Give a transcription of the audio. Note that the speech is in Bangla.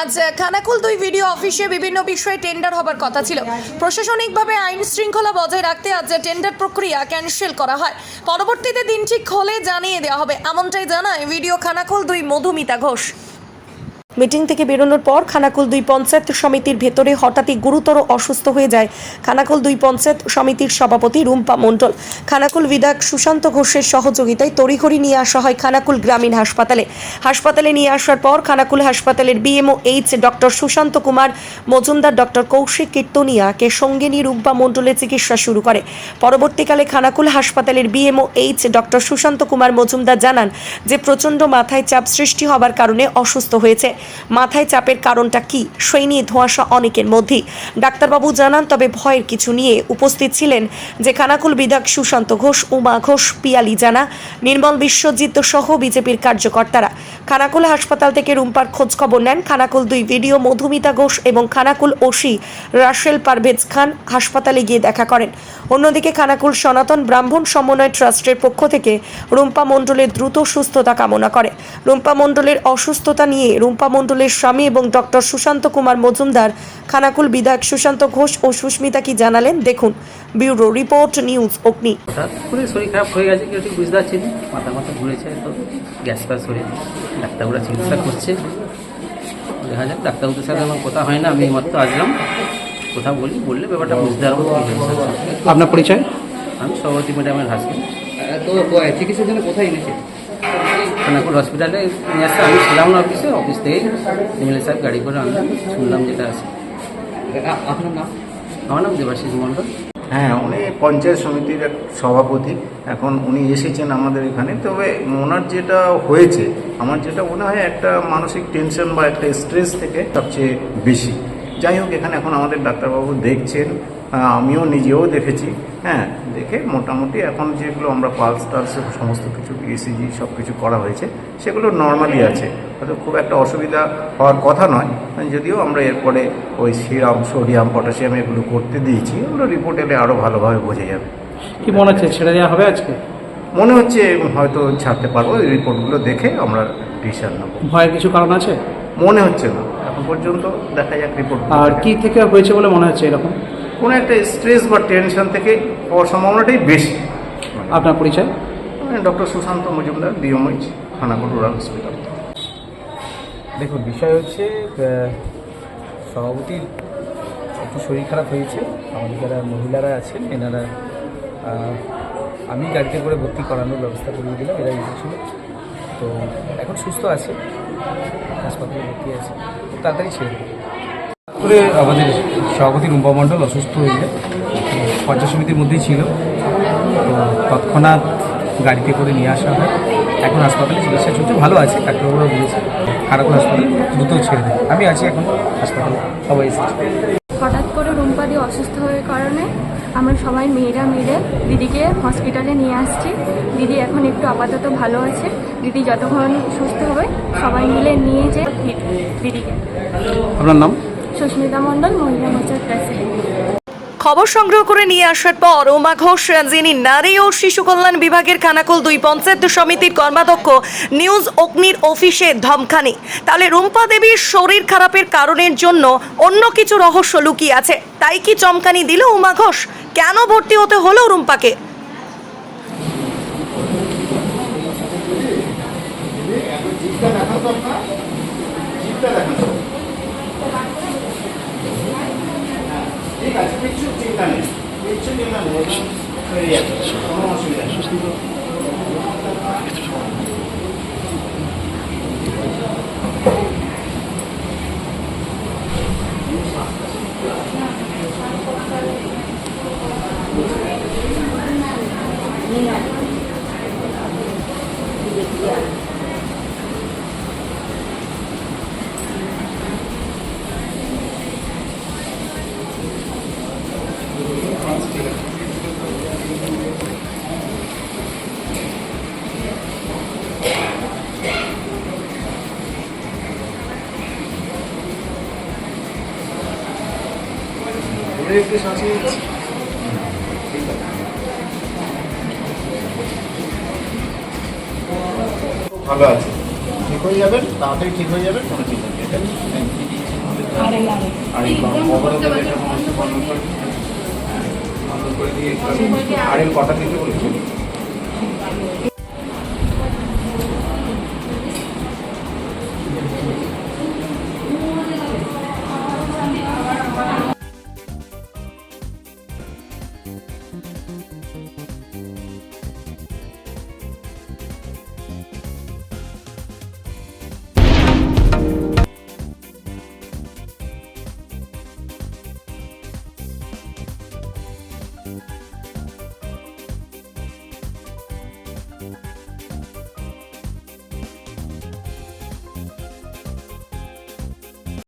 আজ খানাকুল দুই ভিডিও অফিসে বিভিন্ন বিষয়ে টেন্ডার হবার কথা ছিল। প্রশাসনিকভাবে আইন শৃঙ্খলা বজায় রাখতে আজ টেন্ডার প্রক্রিয়া ক্যান্সেল করা হয়। পরবর্তীতে দিন ঠিক হলে জানিয়ে দেওয়া হবে। এমনটাই জানায় ভিডিও খানাকুল দুই মধুমিতা ঘোষ। মিটিং থেকে বেরোনোর পর খানাকুল দুই পঞ্চায়েত সমিতির ভেতরে হঠাৎই গুরুতর অসুস্থ হয়ে যায়। খানাকুল দুই পঞ্চায়েত সমিতির সভাপতি রুম্পা মণ্ডল। খানাকুল বিধায়ক সুশান্ত ঘোষের সহযোগিতায় তড়িঘড়ি নিয়ে আসা হয় খানাকুল গ্রামীণ হাসপাতালে। হাসপাতালে নিয়ে আসার পর খানাকুল হাসপাতালের BMO H doctor Sushanta Kumar, Majumdar doctor Kaushik কীর্তনিয়াকে সঙ্গে নিয়ে রুম্পা মণ্ডলের চিকিৎসা শুরু করে। পরবর্তীকালে খানাকুল হাসপাতালের BMO H doctor Sushanta Kumar Majumdar জানান যে, প্রচণ্ড মাথায় চাপ সৃষ্টি হবার কারণে অসুস্থ হয়েছে। মাথায় চাপের কারণটা কি? সেই নিয়ে ধোঁয়াশা অনেকের মধ্যেই। ডাক্তারবাবু জানান, তবে ভয়ের কিছু নিয়ে উপস্থিত ছিলেন যে খানাকুল বিধায়ক সুশান্ত ঘোষ, উমা ঘোষ পিয়ালি জানা নির্মল বিশ্বজিৎ সহ বিজেপির কার্যকর্তারা। খানাকুল হাসপাতাল থেকে রুম্পার খোঁজ খবর নেন। খানাকুল দুই ভিডিও মধুমিতা ঘোষ এবং খানাকুল ওসি রাশেল পারভেজ খান হাসপাতালে গিয়ে দেখা করেন। অন্যদিকে খানাকুল সনাতন ব্রাহ্মণ সমন্বয় ট্রাস্টের পক্ষ থেকে রুম্পা মণ্ডলের দ্রুত সুস্থতা কামনা করে। রুম্পা মণ্ডলের অসুস্থতা নিয়ে রুম্পা মণ্ডলের স্বামী এবং ডক্টর সুশান্ত কুমার মজুমদার খানাকুল বিধায়ক সুশান্ত ঘোষ ও সুস্মিতা কি জানালেন দেখুন ব্যুরো রিপোর্ট নিউজ অগ্নি হঠাৎ শরীর খারাপ হয়ে গেছে কেউ ঠিক বুঝতে পারছি মাথা মাথা ঘুরেছে তো গ্যাস ফ্যাস হয়ে ডাক্তারবাবুরা চিকিৎসা করছে দেখা যাক ডাক্তারবাবুদের সাথে আমার কথা হয় না আমি মাত্র আসলাম কথা বলি বললে ব্যাপারটা বুঝতে পারব আপনার পরিচয় আমি সভাপতি ম্যাডামের হাসবেন্ড তো চিকিৎসার জন্য কোথায় এনেছে খানাকুল হসপিটালে নিয়ে আসছে আমি ছিলাম না অফিসে অফিস থেকেই এমএলএ সাহেব গাড়ি করে আনলাম শুনলাম যেটা আছে। আপনার নাম? আমার নাম দেবাশিস মণ্ডল। হ্যাঁ উনি পঞ্চায়েত সমিতির এক সভাপতি। এখন উনি এসেছেন আমাদের এখানে। তবে ওনার যেটা হয়েছে, আমার যেটা মনে হয় একটা মানসিক টেনশন বা একটা স্ট্রেস থেকে সবচেয়ে বেশি। যাই হোক, এখানে এখন আমাদের ডাক্তারবাবু দেখছেন। আমিও নিজেও দেখেছি। হ্যাঁ দেখে মোটামুটি এখন যেগুলো আমরা পালস টালস সমস্ত কিছু ইসিজি সব কিছু করা হয়েছে, সেগুলো নর্মালি আছে। হয়তো খুব একটা অসুবিধা হওয়ার কথা নয়। যদিও আমরা এরপরে ওই সিরাম সোডিয়াম পটাশিয়াম এগুলো করতে দিয়েছি। ওগুলো রিপোর্ট এলে আরও ভালোভাবে বোঝা যাবে। কি মনে হচ্ছে, ছেড়ে দেওয়া হবে আজকে? মনে হচ্ছে হয়তো ছাড়তে পারব এই রিপোর্টগুলো দেখে আমরা ডিসিশন নেব। ভয়ের কিছু কারণ আছে? মনে হচ্ছে না এখন পর্যন্ত দেখা যাক রিপোর্ট আর কি থেকে হয়েছে বলে মনে হচ্ছে এরকম? কোনো একটা স্ট্রেস বা টেনশন থেকে হওয়ার সম্ভাবনাটাই বেশি। আপনার পরিচয়? Doctor Sushanta Majumdar BMH Khanakul rural hospital দেখুন বিষয় হচ্ছে সভাপতির একটু শরীর খারাপ হয়েছে। আমাদের যারা মহিলারা আছেন এনারা আমি গাড়িতে করে ভর্তি করানোর ব্যবস্থা করিয়ে দিলাম, এরা এসেছিল। তো এখন সুস্থ আছে, হাসপাতালে ভর্তি আছে তাড়াতাড়ি ছেড়ে করে আমাদের সভাপতি রুম্পা মণ্ডল অসুস্থ হয়ে যায় পঞ্চায়েত সমিতির মধ্যেই ছিল। তো তৎক্ষণাৎ গাড়িতে করে নিয়ে আসা হয়। এখন হাসপাতালে চিকিৎসা চলছে, ভালো আছে ডাক্তারবাবুরা বলেছে খারাপ হাসপাতালে দ্রুত ছেড়ে দেবে। আমি আছি এখন হাসপাতালে, সবাই এসেছে। করে রুম্পাদি অসুস্থ হওয়ার কারণে আমরা সবাই মেয়েরা মিলে দিদিকে হসপিটালে নিয়ে আসছি। দিদি এখন একটু আপাতত ভালো আছে। দিদি যতক্ষণ সুস্থ হবে সবাই মিলে নিয়ে যে দিদিকে। আপনার নাম? সুস্মিতা মণ্ডল মহিলা মোর্চার প্রেসিডেন্ট খবর সংগ্রহ করে নিয়ে আসার পর উমা ঘোষ যিনি নারী ও শিশু কল্যাণ বিভাগের খানাকুল দুই পঞ্চায়েত সমিতির কর্মাধ্যক্ষ নিউজ অগ্নির অফিসে ধমখানি তাহলে রুম্পা দেবীর শরীর খারাপের কারণের জন্য অন্য কিছু রহস্য লুকিয়ে আছে। তাই কি চমকানি দিল উমা ঘোষ? কেন ভর্তি হতে হলো রুম্পাকে ঠিক আছে কিছু চিন্তা নেই কিছু ভালো আছে। ঠিক হয়ে যাবেন তাড়াতাড়ি ঠিক হয়ে যাবেন কোনো চিন্তা নেই। থ্যাংক ইউ আর এল আর। আর এই অবরোধের একটা সমস্যা বন্ধ করে বন্ধ করে দিয়ে আর এল কটা থেকে বলেছেন